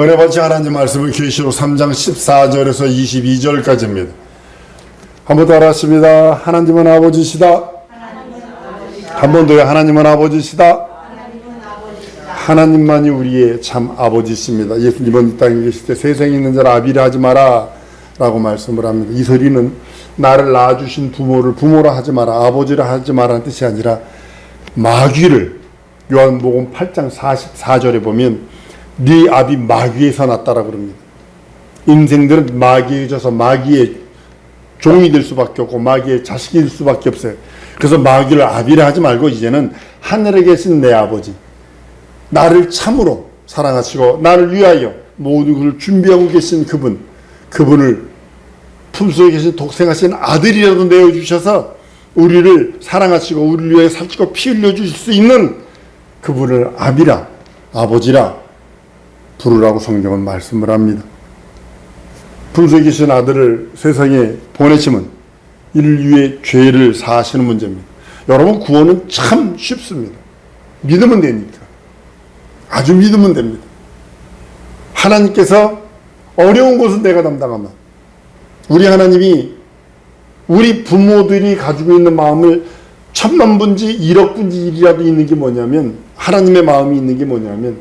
은혜 받지 하나님 말씀은 계시록 3장 14절에서 22절까지입니다. 한번 더 하겠습니다. 하나님은 아버지시다. 한 번 더요. 하나님은 아버지시다. 하나님만이 우리의 참 아버지십니다. 예수님은 이 땅에 계실 때 세상에 있는 자를 아비라 하지 마라 라고 말씀을 합니다. 이 소리는 나를 낳아주신 부모를 부모라 하지 마라 아버지라 하지 마라는 뜻이 아니라 마귀를 요한복음 8장 44절에 보면 네 아비 마귀에서 났다라 그럽니다. 인생들은 마귀에 져서 마귀의 종이 될 수밖에 없고 마귀의 자식이 될 수밖에 없어요. 그래서 마귀를 아비라 하지 말고 이제는 하늘에 계신 내 아버지 나를 참으로 사랑하시고 나를 위하여 모든 것을 준비하고 계신 그분 그분을 품속에 계신 독생하신 아들이라도 내어주셔서 우리를 사랑하시고 우리를 위해 살찌고 피 흘려주실 수 있는 그분을 아비라 아버지라 부르라고 성경은 말씀을 합니다. 계신 아들을 세상에 이를 위해 죄를 사하시는 문제입니다. 여러분 구원은 참 쉽습니다. 믿으면 되니까. 아주 믿으면 됩니다. 하나님께서 어려운 것은 내가 담당하면 우리 하나님이 우리 부모들이 가지고 있는 마음을 천만 분지 일억 분지 일이라도 있는 게 뭐냐면 하나님의 마음이 있는 게 뭐냐면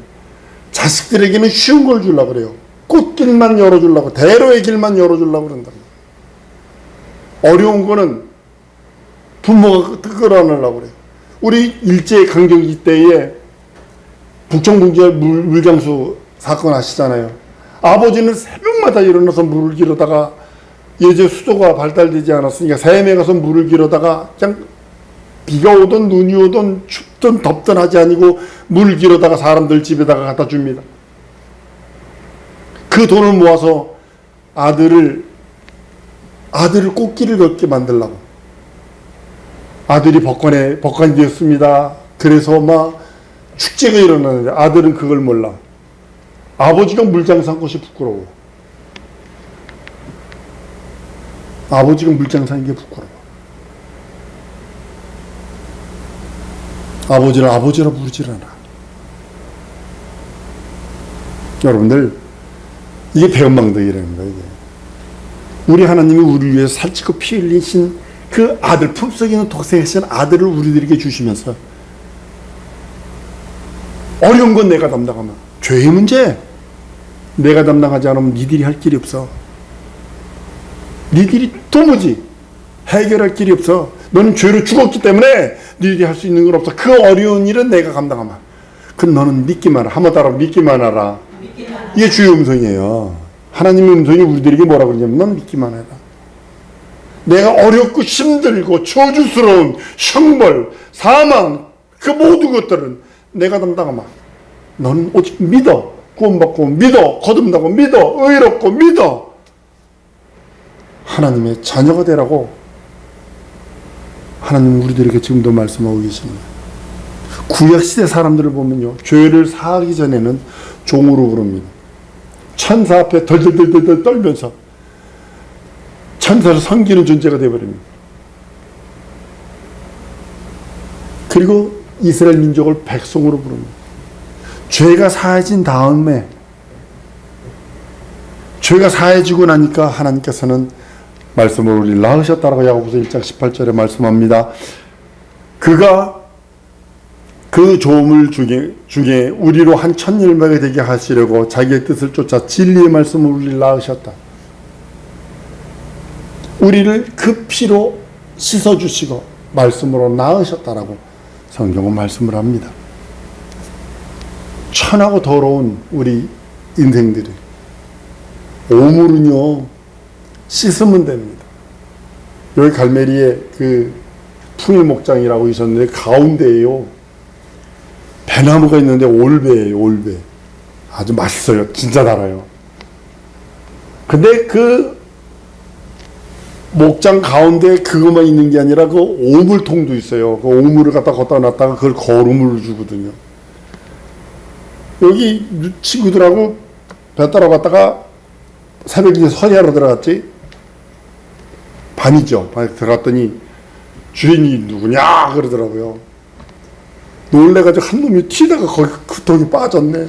자식들에게는 쉬운 걸 주려고 그래요. 꽃길만 열어주려고 대로의 길만 열어주려고 그런다. 어려운 거는 부모가 끌어안으려고 그래요. 우리 일제 강점기 때에 물, 물장수 사건 아시잖아요. 아버지는 새벽마다 일어나서 물을 길어다가 예제 수도가 발달되지 않았으니까 새에 가서 물을 길어다가 그냥 비가 오든 눈이 오든 춥든 덥든 하지 아니고 물을 길어다가 사람들 집에다가 갖다 줍니다. 그 돈을 모아서 아들을 아들을 꽃길을 걷게 만들라고 아들이 법관에 법관이 되었습니다. 그래서 막 축제가 일어나는데 아들은 그걸 몰라. 아버지가 물장 산 것이 부끄러워. 아버지가 물장 사는 게 부끄러워. 아버지를 아버지라 부르질 않아. 여러분들, 이게 배은망덕이라는 거예요. 우리 하나님이 우리를 위해서 살찌고 피 흘리신 그 아들, 품속에 있는 독생하신 아들을 우리들에게 주시면서 어려운 건 내가 담당하면 죄의 문제 내가 담당하지 않으면 니들이 할 길이 없어. 니들이 도무지 해결할 길이 없어. 너는 죄로 죽었기 때문에 니들이 할 수 있는 건 없어. 그 어려운 일은 내가 감당하마. 그 너는 믿기만 하라. 한번 따라 믿기만 하라. 이게 주의 음성이에요. 하나님의 음성이 우리들에게 뭐라 그러냐면 넌 믿기만 해라. 내가 어렵고 힘들고 저주스러운 형벌, 사망 그 모든 것들은 내가 담당하마. 너는 오직 믿어. 구원받고 믿어. 거듭나고 믿어. 의롭고 믿어. 하나님의 자녀가 되라고 하나님 우리들에게 지금도 말씀하고 계십니다. 구약시대 사람들을 보면요. 죄를 사하기 전에는 종으로 부릅니다. 천사 앞에 덜덜덜덜 떨면서 천사를 섬기는 존재가 되어버립니다. 그리고 이스라엘 민족을 백성으로 부릅니다. 죄가 사해진 다음에 죄가 사해지고 나니까 하나님께서는 말씀을 우리 낳으셨다라고 야고보서 1장 18절에 말씀합니다. 그가 그 조물 중에, 중에 우리로 한 천열매가 되게 하시려고 자기의 뜻을 쫓아 진리의 말씀을 우리를 낳으셨다. 우리를 그 피로 씻어주시고 말씀으로 낳으셨다라고 성경은 말씀을 합니다. 천하고 더러운 우리 인생들이 오물은요 씻으면 됩니다. 여기 갈메리에 그 풍일 목장이라고 있었는데 가운데에요 배나무가 있는데 올배예요 올배 아주 맛있어요 진짜 달아요. 근데 그 목장 가운데 그것만 있는 게 아니라 그 오물통도 있어요. 그 오물을 갖다 걷다 놨다가 그걸 거름을 주거든요. 여기 친구들하고 배 따라 갔다가 새벽에 서리하러 들어갔지. 밤이죠. 밤에 들어갔더니 주인이 누구냐 그러더라고요. 놀래가지고 한 놈이 튀다가 거기 그 통이 빠졌네.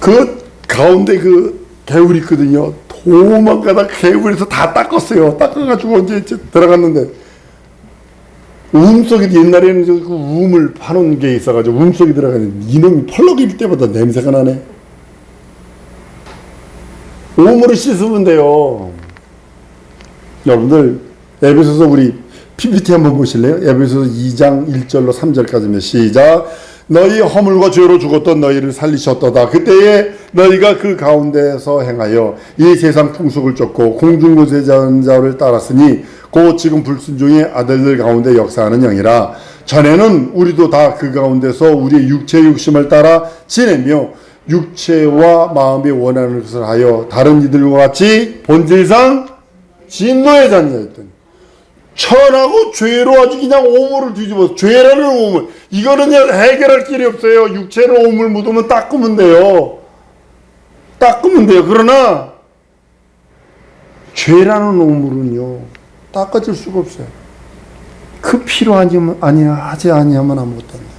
그 가운데 그 개울이 있거든요. 도망가다 개울에서 다 닦았어요. 닦아가지고 이제, 이제 들어갔는데 움 속에 옛날에는 그 움을 파는 게 있어가지고 움 속에 들어가는 이놈이 펄럭일 때마다 냄새가 나네. 우물을 씻으면 돼요. 여러분들 에베소서 우리 PPT 한번 보실래요? 에베소서 2장 1절로 3절까지입니다. 시작. 너희 허물과 죄로 죽었던 너희를 살리셨도다. 그때에 너희가 그 가운데서 행하여 이 세상 풍속을 쫓고 공중고세자는 자를 따랐으니 곧 지금 불순종의 아들들 가운데 역사하는 영이라. 전에는 우리도 다 그 가운데서 우리의 육체 욕심을 따라 지내며 육체와 마음이 원하는 것을 하여 다른 이들과 같이 본질상 진노의 자녀였던 천하고 죄로 아주 그냥 오물을 뒤집어서 죄라는 오물 이거는 해결할 길이 없어요. 육체로 오물 묻으면 닦으면 돼요. 닦으면 돼요. 그러나 죄라는 오물은요 닦아질 수가 없어요. 그 필요 아니면 아니야 하지 아니하면 아무것도 안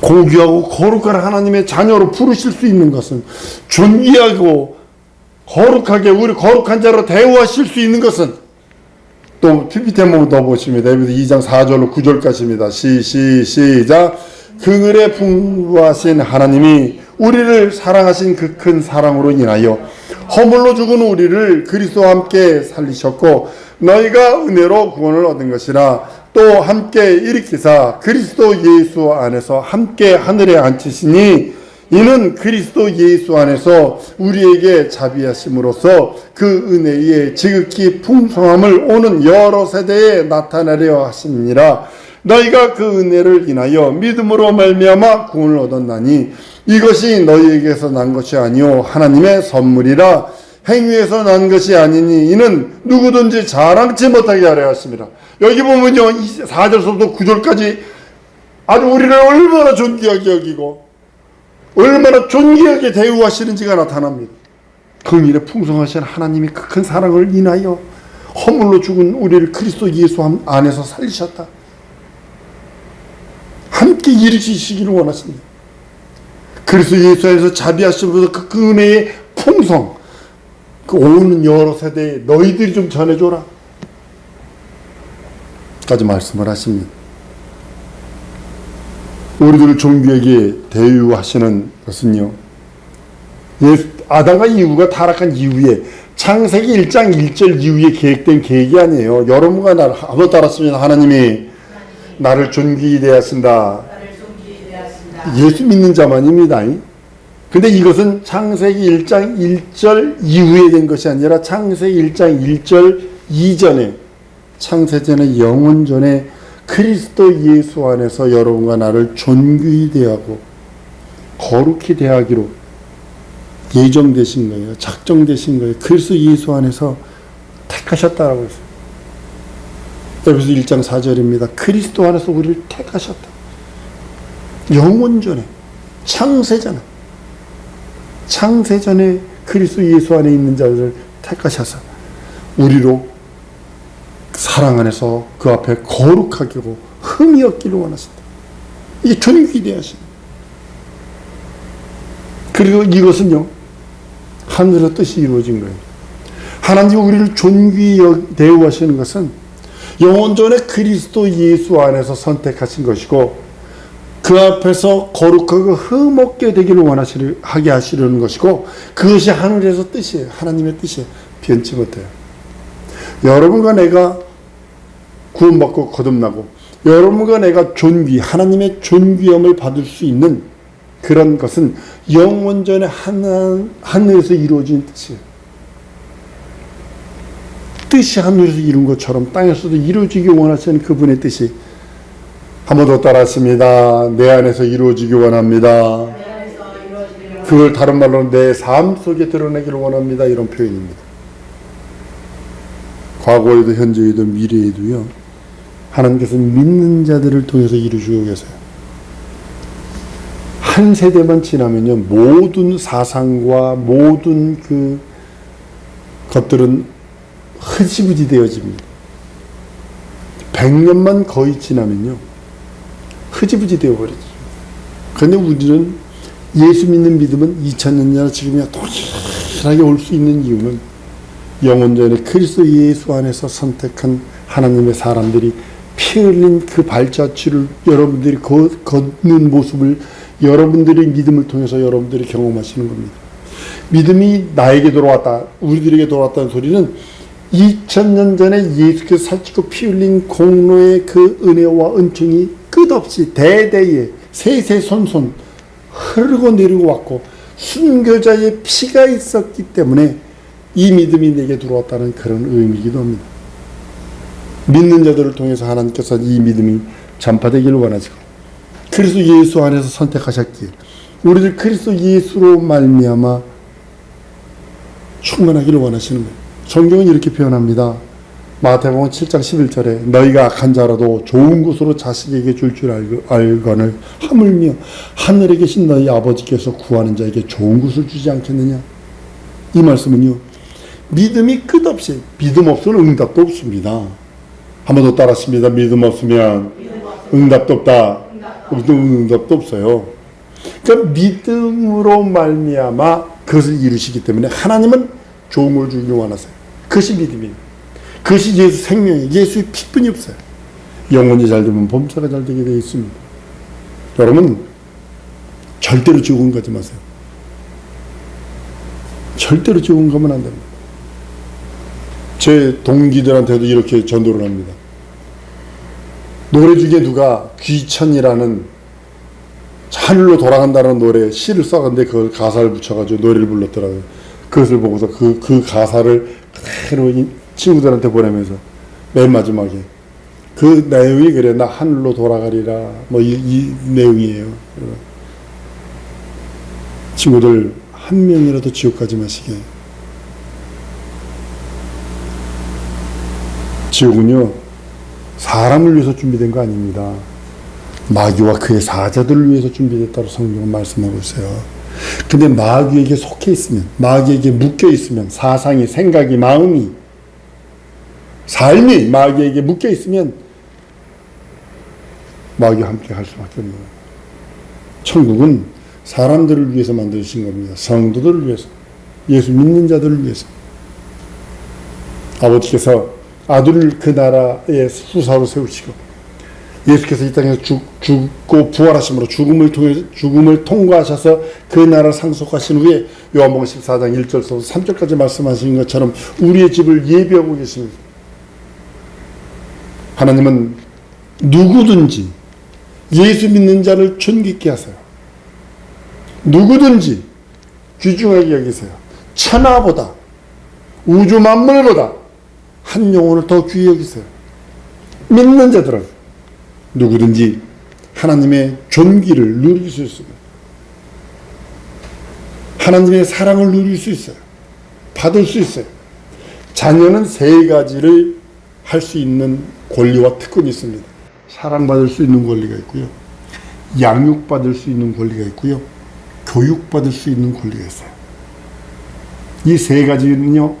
고귀하고 거룩한 하나님의 자녀로 부르실 수 있는 것은 존귀하고 거룩하게 우리 거룩한 자로 대우하실 수 있는 것은 또 PPT 한번 더 보십니다. 에베소 2장 4절로 9절까지입니다. 시, 시, 시작. 그늘에 풍부하신 하나님이 우리를 사랑하신 그 큰 사랑으로 인하여 허물로 죽은 우리를 그리스도와 함께 살리셨고 너희가 은혜로 구원을 얻은 것이라 또 함께 일으키사 그리스도 예수 안에서 함께 하늘에 앉히시니 이는 그리스도 예수 안에서 우리에게 자비하심으로써 그 은혜의 지극히 풍성함을 오는 여러 세대에 나타내려 하심이니라. 너희가 그 은혜를 인하여 믿음으로 말미암아 구원을 얻었나니 이것이 너희에게서 난 것이 아니요 하나님의 선물이라. 행위에서 난 것이 아니니 이는 누구든지 자랑치 못하게 하려 하십니다. 여기 보면요 4절부터 9절까지 아주 우리를 얼마나 존귀하게 여기고 얼마나 존귀하게 대우하시는지가 나타납니다. 긍일에 풍성하신 하나님이 그 큰 사랑을 인하여 허물로 죽은 우리를 그리스도 예수 안에서 살리셨다. 함께 일으키시기를 원하십니다. 그리스도 예수 안에서 자비하시면서 그, 그 은혜의 풍성, 그 오는 여러 세대에 너희들이 좀 전해줘라. 까지 말씀을 하십니다. 우리들을 존귀하게 대우하시는 것은요. 예수, 아담과 이후가 타락한 이후에 창세기 1장 1절 이후에 계획된 계획이 아니에요. 여러분과 나를 한번 따랐으면 하나님이 나를 존귀히 대하신다. 예수 믿는 자만입니다. 근데 이것은 창세기 1장 1절 이후에 된 것이 아니라 창세기 1장 1절 이전에 창세전에 영원 전에 그리스도 예수 안에서 여러분과 나를 존귀히 대하고 거룩히 대하기로 예정되신 거예요. 작정되신 거예요. 그리스도 예수 안에서 택하셨다라고 했어요. 에베소 1장 4절입니다. 그리스도 안에서 우리를 택하셨다. 영원전에 창세전에 창세전에 그리스도 예수 안에 있는 자들을 택하셔서 우리로 사랑 안에서 그 앞에 거룩하게 고 흠이 없기를 원하신다. 이게 존귀대하신. 그리고 이것은요 하늘의 뜻이 이루어진 거예요. 하나님 우리를 존귀히 대우하시는 것은 영원전에 그리스도 예수 안에서 선택하신 것이고 그 앞에서 거룩하고 흠없게 되기를 원하시려 하게 하시려는 것이고 그것이 하늘에서 뜻이에요. 하나님의 뜻이에요. 변치 못해요. 여러분과 내가 구원받고 거듭나고 여러분과 내가 존귀 하나님의 존귀함을 받을 수 있는 그런 것은 영원전에 하늘, 하늘에서 이루어진 뜻이에요. 뜻이 하늘에서 이룬 것처럼 땅에서도 이루어지기 원하시는 그분의 뜻이 한 번 더 따라했습니다. 내 안에서 이루어지기 원합니다. 그걸 다른 말로는 내 삶 속에 드러내기를 원합니다. 이런 표현입니다. 과거에도 현재에도 미래에도요. 하나님께서는 믿는 자들을 통해서 이루시고 계세요. 한 세대만 지나면요. 모든 사상과 모든 그 것들은 흐지부지 되어집니다. 100년만 거의 지나면요. 흐지부지 되어버리죠. 그런데 우리는 예수 믿는 믿음은 2000년 전에 지금이야 동일하게 올 수 있는 이유는 영원전에 그리스도 예수 안에서 선택한 하나님의 사람들이 피 흘린 그 발자취를 여러분들이 거- 걷는 모습을 여러분들의 믿음을 통해서 여러분들이 경험하시는 겁니다. 믿음이 나에게 돌아왔다, 우리들에게 돌아왔다는 소리는 2000년 전에 예수께서 살찌고 피 흘린 공로의 그 은혜와 은총이 끝없이 대대에 세세손손 흐르고 내리고 왔고 순교자의 피가 있었기 때문에 이 믿음이 내게 들어왔다는 그런 의미이기도 합니다. 믿는 자들을 통해서 하나님께서 이 믿음이 전파되기를 원하시고 그리스도 예수 안에서 선택하셨기에 우리들 그리스도 예수로 말미암아 충만하기를 원하시는 거예요. 성경은 이렇게 표현합니다. 마태복음 7장 11절에 너희가 악한 자라도 좋은 것으로 자식에게 줄줄 알거늘 하물며 하늘에 계신 너희 아버지께서 구하는 자에게 좋은 것을 주지 않겠느냐. 이 말씀은요. 믿음이 끝없이 믿음 없으면 응답도 없습니다. 한 번 더 따라하십니다. 믿음 없으면 응답도 없다. 응답도 없어요. 그러니까 믿음으로 말미암아 그것을 이루시기 때문에 하나님은 좋은 걸 주기 원하세요. 그것이 믿음이에요. 그것이 예수 생명이에요. 예수의 피뿐이 없어요. 영혼이 잘 되면 범사가 잘 되게 되어 있습니다. 여러분 절대로 죽은 가지 마세요. 절대로 죽은 가면 안 됩니다. 제 동기들한테도 이렇게 전도를 합니다. 노래 중에 누가 귀천이라는 하늘로 돌아간다는 노래 시를 써갔는데 그걸 가사를 붙여가지고 노래를 불렀더라고요. 그것을 보고서 그, 그 가사를 그대로 이 친구들한테 보내면서 맨 마지막에 그 내용이 그래 나 하늘로 돌아가리라 뭐이 이 내용이에요. 친구들 한 명이라도 지옥 가지 마시게. 지옥은요 사람을 위해서 준비된 거 아닙니다. 마귀와 그의 사자들을 위해서 준비됐다고 성경은 말씀하고 있어요. 근데 마귀에게 속해 있으면, 마귀에게 묶여 있으면, 사상이, 생각이, 마음이, 삶이 마귀에게 묶여 있으면, 마귀와 함께 할 수밖에 없는 거예요. 천국은 사람들을 위해서 만드신 겁니다. 성도들을 위해서. 예수 믿는 자들을 위해서. 아버지께서 아들을 그 나라의 수사로 세우시고, 예수께서 이 땅에서 죽, 죽고 부활하심으로 죽음을 통해 죽음을 통과하셔서 그 나라 상속하신 후에 요한복음 14장 1절에서 3절까지 말씀하신 것처럼 우리의 집을 예비하고 계십니다. 하나님은 누구든지 예수 믿는 자를 존귀케 하세요. 누구든지 귀중하게 여기세요. 천하보다 우주 만물보다 한 영혼을 더 귀히 여기세요. 믿는 자들은 누구든지 하나님의 존귀를 누릴 수 있습니다. 하나님의 사랑을 누릴 수 있어요. 받을 수 있어요. 자녀는 세 가지를 할 수 있는 권리와 특권이 있습니다. 사랑받을 수 있는 권리가 있고요. 양육받을 수 있는 권리가 있고요. 교육받을 수 있는 권리가 있어요. 이 세 가지는요,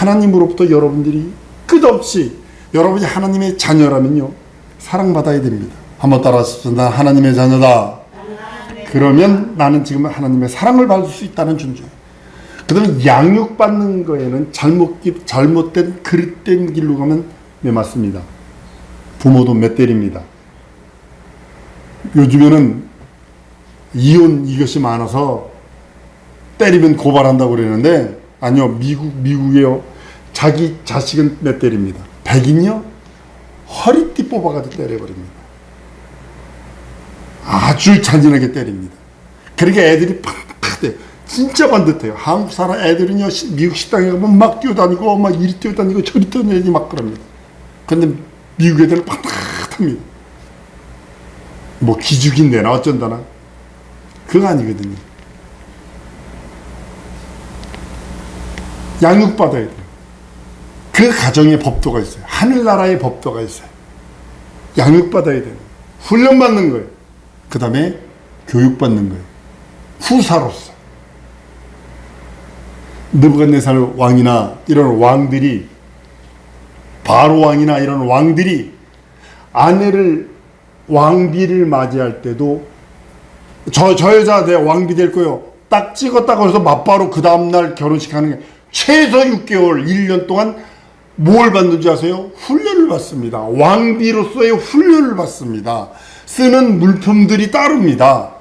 하나님으로부터 여러분들이 끝없이 여러분이 하나님의 자녀라면요, 사랑받아야 됩니다. 한번 따라 하십시오. 나 하나님의 자녀다. 그러면 나는 지금 하나님의 사랑을 받을 수 있다는 존재예요. 그 다음에 양육받는 거에는 잘못, 잘못된, 그릇된 길로 가면 네, 맞습니다. 부모도 몇 대립니다. 요즘에는 이혼 이것이 많아서 때리면 고발한다고 그러는데 아니요 미국 미국에요 자기 자식은 몇 대립니다. 백인요 허리띠 뽑아가지고 때려버립니다. 아주 잔인하게 때립니다. 그러니까 애들이 팍팍해. 진짜 반듯해요. 한국 사람 애들은요, 시- 미국 식당에 가면 막 뛰어다니고, 막 이리 뛰어다니고, 저리 뛰어다니고 막 그럽니다. 근데 미국 애들은 팍팍합니다. 뭐 기죽인데나 어쩐다나. 그거 아니거든요. 양육받아야 돼요. 그 가정의 법도가 있어요. 하늘나라의 법도가 있어요. 양육받아야 돼요. 훈련받는 거예요. 그 다음에 교육받는 거예요. 후사로서. 느부갓네살 왕이나 이런 왕들이 바로 왕이나 이런 왕들이 아내를 왕비를 맞이할 때도 저, 저 여자 내 왕비 될 거요. 딱 찍었다고 해서 맞바로 그 다음날 결혼식 하는 게 최소 6개월, 1년 동안 뭘 받는지 아세요? 훈련을 받습니다. 왕비로서의 훈련을 받습니다. 쓰는 물품들이 따릅니다.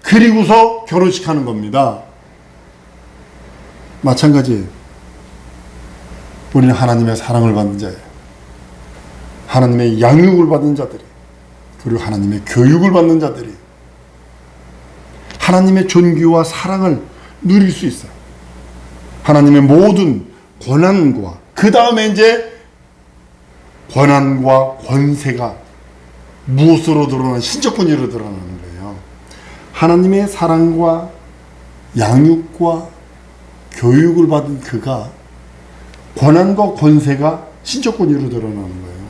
그리고서 결혼식 하는 겁니다. 마찬가지예요. 우리는 하나님의 사랑을 받는 자예요. 하나님의 양육을 받는 자들이 그리고 하나님의 교육을 받는 자들이 하나님의 존귀와 사랑을 누릴 수 있어요. 하나님의 모든 권한과 그 다음에 이제 권한과 권세가 무엇으로 드러나 신적 권위로 드러나는 거예요. 하나님의 사랑과 양육과 교육을 받은 그가 권한과 권세가 신적 권위로 드러나는 거예요.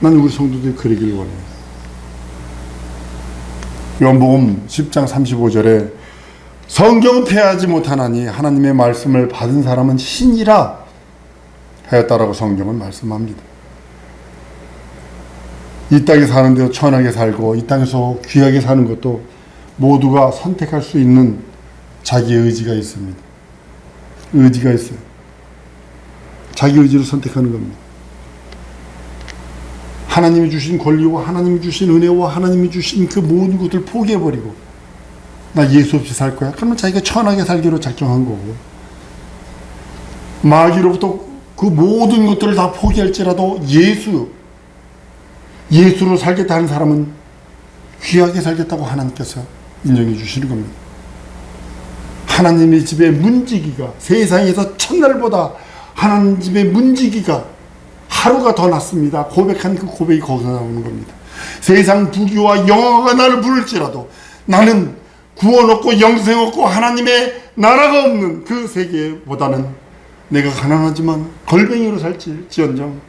나는 우리 성도들이 그러길 원해요. 요한복음 10장 35절에 성경은 폐하지 못하나니 하나님의 말씀을 받은 사람은 신이라 하였다라고 성경은 말씀합니다. 이 땅에 사는데도 천하게 살고 이 땅에서 귀하게 사는 것도 모두가 선택할 수 있는 자기의 의지가 있습니다. 의지가 있어요. 자기 의지로 선택하는 겁니다. 하나님이 주신 권리와 하나님이 주신 은혜와 하나님이 주신 그 모든 것들 포기해버리고 나 예수 없이 살 거야. 그러면 자기가 천하게 살기로 작정한 거고 마귀로부터 그 모든 것들을 다 포기할지라도 예수 예수로 살겠다는 사람은 귀하게 살겠다고 하나님께서 인정해 주시는 겁니다. 하나님의 집에 문지기가 세상에서 첫날보다 하나님 집에 문지기가 하루가 더 낫습니다. 고백한 그 고백이 거기서 나오는 겁니다. 세상 부귀와 영화가 나를 부를지라도 나는 구원 없고 영생 없고 하나님의 나라가 없는 그 세계보다는 내가 가난하지만 걸뱅이로 살지언정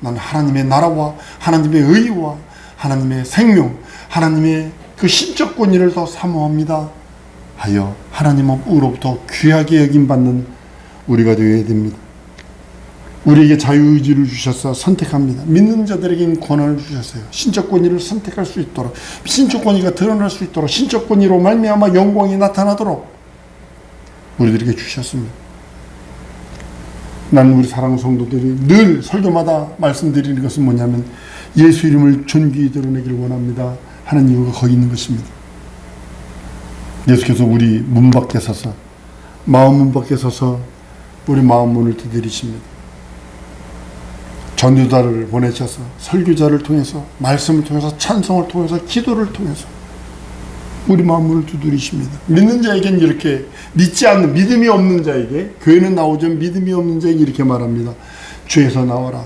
나는 하나님의 나라와 하나님의 의와 하나님의 생명, 하나님의 그 신적 권위를 더 사모합니다. 하여 하나님 으로부터 귀하게 여김 받는 우리가 되어야 됩니다. 우리에게 자유의지를 주셔서 선택합니다. 믿는 자들에게는 권한을 주셨어요. 신적 권위를 선택할 수 있도록 신적 권위가 드러날 수 있도록 신적 권위로 말미암아 영광이 나타나도록 우리들에게 주셨습니다. 난 우리 사랑 성도들이 늘 설교마다 말씀드리는 것은 뭐냐면 예수 이름을 존귀히 드러내기를 원합니다. 하는 이유가 거기 있는 것입니다. 예수께서 우리 문 밖에 서서 마음 문 밖에 서서 우리 마음 문을 두드리십니다. 전도자를 보내셔서 설교자를 통해서 말씀을 통해서 찬송을 통해서 기도를 통해서 우리 마음을 두드리십니다. 믿는 자에겐 이렇게 믿지 않는 믿음이 없는 자에게 교회는 나오죠. 믿음이 없는 자에게 이렇게 말합니다. 죄에서 나와라.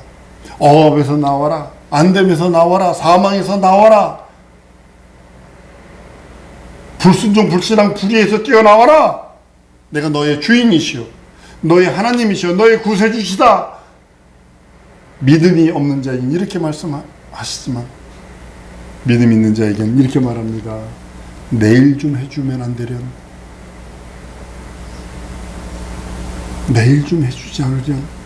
억압에서 나와라. 안됨에서 나와라. 사망에서 나와라. 불순종 불신앙 불의에서 뛰어나와라. 내가 너의 주인이시오. 너의 하나님이시오. 너의 구세주시다. 믿음이 없는 자에겐 이렇게 말씀하시지만 믿음 있는 자에겐 이렇게 말합니다. 내일 좀 해주면 안 되련? 내일 좀 해주지 않으련?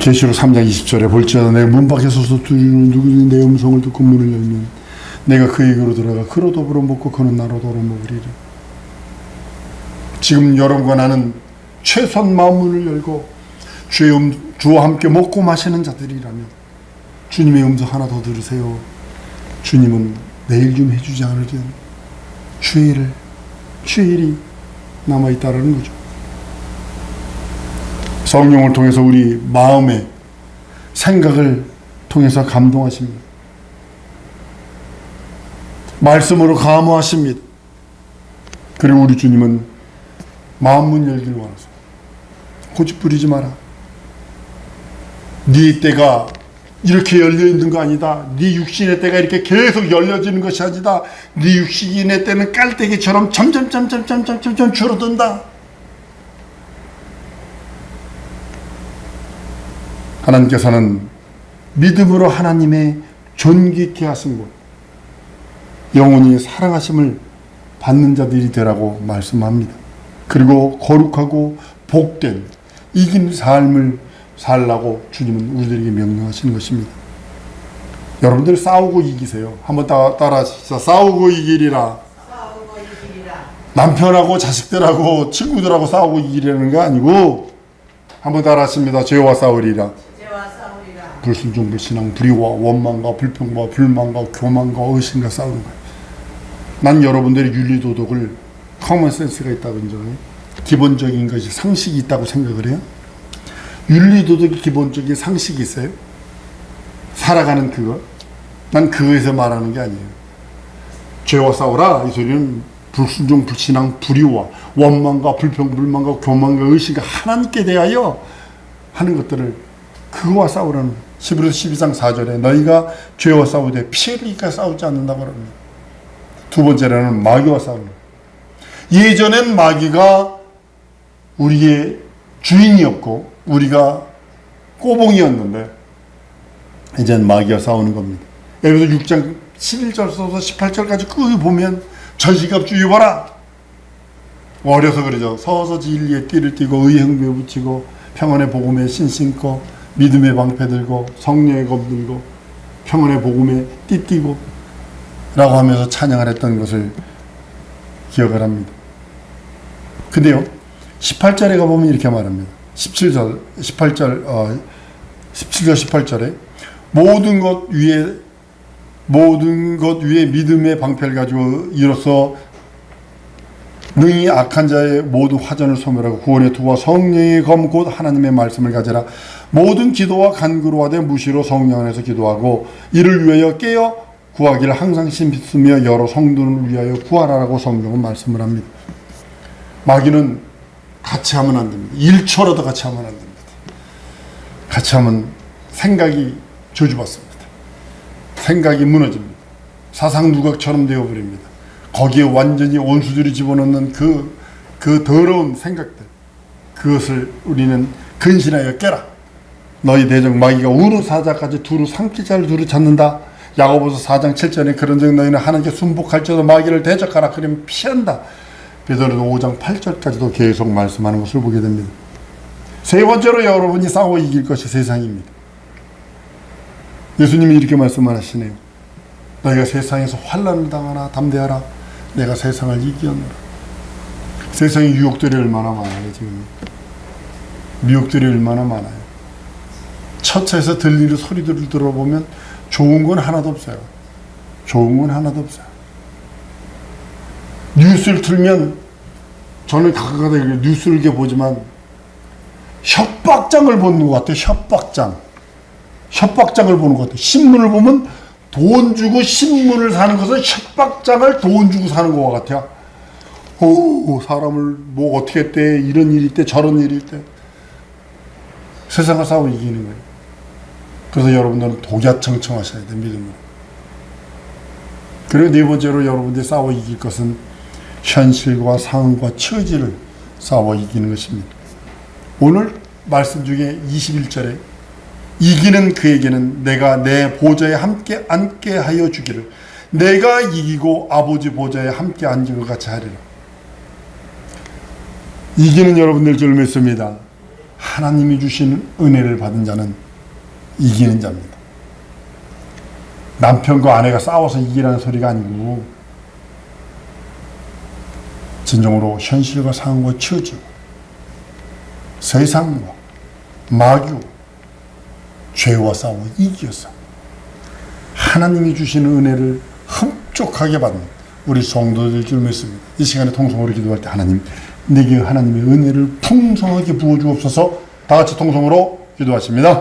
계시록 3장 20절에 볼지어다 내가 문 밖에 서서 두드리는 누구든지 내 음성을 듣고 문을 열면 내가 그에게로 들어가 그로 더불어 먹고 그는 나로 더불어 먹으리라. 지금 여러분과 나는 최선 마음문을 열고 음, 주와 함께 먹고 마시는 자들이라면 주님의 음성 하나 더 들으세요. 주님은 내일 좀 해주지 않으련 주의 일을 주의 일이 남아 있다라는 거죠. 성령을 통해서 우리 마음의 생각을 통해서 감동하십니다. 말씀으로 감화하십니다. 그리고 우리 주님은 마음 문 열기를 원하세요. 고집 부리지 마라. 네 때가 이렇게 열려 있는 거 아니다. 네 육신의 때가 이렇게 계속 열려지는 것이 아니다. 네 육신의 때는 깔때기처럼 점점 점점 점점점 줄어든다. 하나님께서는 믿음으로 하나님의 존귀케 하신 것, 영원히 사랑하심을 받는 자들이 되라고 말씀합니다. 그리고 거룩하고 복된 이긴 삶을 살라고 주님은 우리들에게 명령하시는 것입니다. 여러분들 싸우고 이기세요. 한번 따, 따라. 싸우고 이기리라. 싸우고 이기리라. 남편하고 자식들하고 친구들하고 싸우고 이기려는 거 아니고 한번 따라 하십니다. 죄와 싸우리라. 죄와 싸우리라. 불순종, 불신앙, 불의와 원망과 불평과 불만과 교만과 의심과 싸우는 거예요. 난 여러분들의 윤리도덕을 커먼 센스가 있다고 인정해요. 기본적인 것이 상식이 있다고 생각을 해요. 윤리도덕이 기본적인 상식이 있어요. 살아가는 그거. 난 그거에서 말하는 게 아니에요. 죄와 싸우라 이 소리는 불순종, 불신앙, 불의와 원망과 불평, 불만과 교만과 의심과 하나님께 대하여 하는 것들을 그거와 싸우라는 거예요. 히브리서 12장 4절에 너희가 죄와 싸우되 피 흘리니까 싸우지 않는다고 합니다. 두 번째로는 마귀와 싸우는. 예전엔 마귀가 우리의 주인이었고 우리가 꼬봉이었는데 이젠 마귀와 싸우는 겁니다. 에베소 6장 11절부터 18절까지 끄 보면 전시갑 주의봐라. 어려서 그러죠. 서서 진리의 띠를 띠고 의의 흥부에 붙이고 평안의 복음에 신신고 믿음의 방패 들고 성령의 검 들고 평안의 복음에 띠 띠고 라고 하면서 찬양을 했던 것을 기억을 합니다. 근데요. 18절에 가보면 이렇게 말합니다. 17절, 18절, 어, 17절, 18절에 모든 것 위에 모든 것 위에 믿음의 방패를 가지고 이로써 능히 악한 자의 모든 화전을 소멸하고 구원의 투와 성령의 검 곧 하나님의 말씀을 가져라 모든 기도와 간구로 하되 무시로 성령 안에서 기도하고 이를 위하여 깨어 구하기를 항상 심쓰며 여러 성도를 위하여 구하라라고 성경은 말씀을 합니다. 마귀는 같이 하면 안 됩니다. 1초라도 같이 하면 안 됩니다. 같이 하면 생각이 저주받습니다. 생각이 무너집니다. 사상 누각처럼 되어버립니다. 거기에 완전히 원수들이 집어넣는 그, 그 더러운 생각들. 그것을 우리는 근신하여 깨라. 너희 대적 마귀가 우루 사자까지 두루 삼킬 자를 두루 찾는다. 야고보서 4장 7절에 그런즉 너희는 하나님께 순복할지어도 마귀를 대적하라. 그러면 피한다. 베드로도 5장 8절까지도 계속 말씀하는 것을 보게 됩니다. 세 번째로 여러분이 싸워 이길 것이 세상입니다. 예수님이 이렇게 말씀하시네요. 너희가 세상에서 환란을 당하나 담대하라. 내가 세상을 이기었노라. 세상에 유혹들이 얼마나 많아요 지금. 미혹들이 얼마나 많아요. 처차에서 들리는 소리들을 들어보면 좋은 건 하나도 없어요. 좋은 건 하나도 없어요. 뉴스를 틀면 저는 가끔가다 뉴스를 이렇게 보지만 협박장을 보는 것 같아요. 협박장. 협박장을 보는 것 같아요. 신문을 보면 돈 주고 신문을 사는 것은 협박장을 돈 주고 사는 것 같아요. 오, 사람을 뭐 어떻게 했대, 이런 일이 있대, 저런 일이 있대. 세상과 싸워 이기는 거예요. 그래서 여러분들은 독야청청하셔야 돼, 믿음으로. 그리고 네 번째로 여러분들이 싸워 이길 것은 현실과 상황과 처지를 싸워 이기는 것입니다. 오늘 말씀 중에 21절에 이기는 그에게는 내가 내 보좌에 함께 앉게 하여 주기를 내가 이기고 아버지 보좌에 함께 앉은 것 같이 하리라. 이기는 여러분들 줄 믿습니다. 하나님이 주신 은혜를 받은 자는 이기는 자입니다. 남편과 아내가 싸워서 이기라는 소리가 아니고 진정으로 현실과 상황과 처지 세상과 마귀 죄와 싸워 이기어서 하나님이 주시는 은혜를 흡족하게 받는 우리 성도들 줄 믿습니다. 이 시간에 통성으로 기도할 때 하나님 내게 하나님의 은혜를 풍성하게 부어 주옵소서 다 같이 통성으로 기도하십니다.